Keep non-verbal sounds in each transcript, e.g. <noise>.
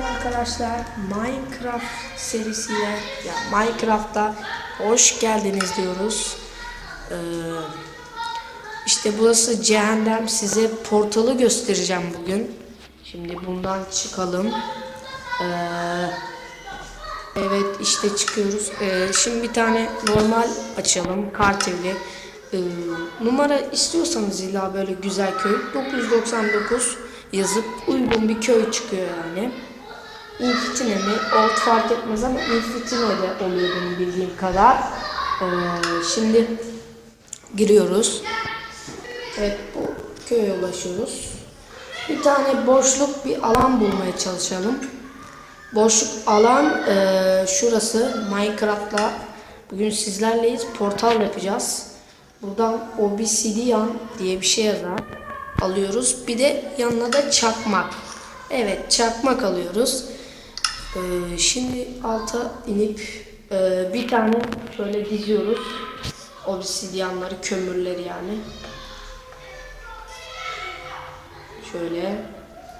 Evet arkadaşlar Minecraft serisiyle ya Minecraft'ta hoş geldiniz diyoruz. Ee, işte burası cehennem size portalı göstereceğim bugün. Şimdi bundan çıkalım. Ee, evet işte çıkıyoruz. Ee, şimdi bir tane normal açalım kart evli. Ee, numara istiyorsanız illa böyle güzel köy 999 yazıp uygun bir köy çıkıyor yani. Infitine mi? Old fark etmez ama Infitine de oluyor benim bildiğim kadar. Ee, şimdi giriyoruz. Evet bu köye ulaşıyoruz. Bir tane boşluk bir alan bulmaya çalışalım. Boşluk alan e, şurası Minecraft'la bugün sizlerleyiz portal yapacağız. Buradan Obsidian diye bir şey yazar alıyoruz. Bir de yanına da çakmak. Evet çakmak alıyoruz. Ee, şimdi alta inip e, bir tane şöyle diziyoruz. Obsidyanları, kömürleri yani. Şöyle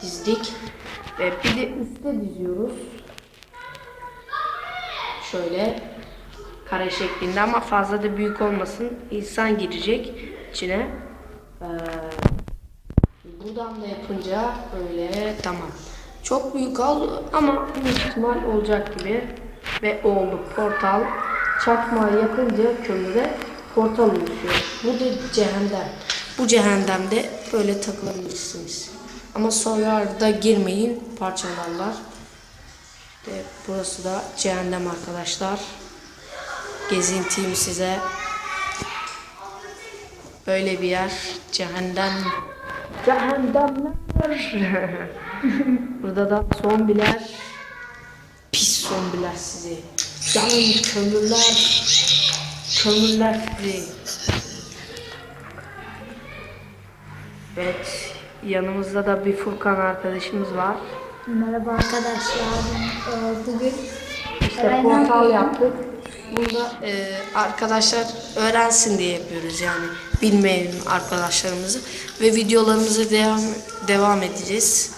dizdik. Ve bir de üstte diziyoruz. Şöyle kare şeklinde ama fazla da büyük olmasın. İnsan girecek içine. Ee, buradan da yapınca böyle tamam. Çok büyük oldu ama büyük ihtimal olacak gibi. Ve oldu portal. Çakmağı yapınca kömüre portal oluşuyor. Bu da cehennem. Bu cehennemde böyle takılabilirsiniz. Ama sonra da girmeyin parçalarlar. İşte burası da cehennem arkadaşlar. Gezintiyim size. Böyle bir yer. Cehennem. Cehennemler. <laughs> Burada da zombiler. Pis zombiler sizi. Yanın kömürler. Kömürler sizi. Evet. Yanımızda da bir Furkan arkadaşımız var. Merhaba arkadaşlar. Ee, Bugün İşte portal yaptık. Bunda e, arkadaşlar öğrensin diye yapıyoruz yani bilmeyen arkadaşlarımızı ve videolarımıza devam devam edeceğiz.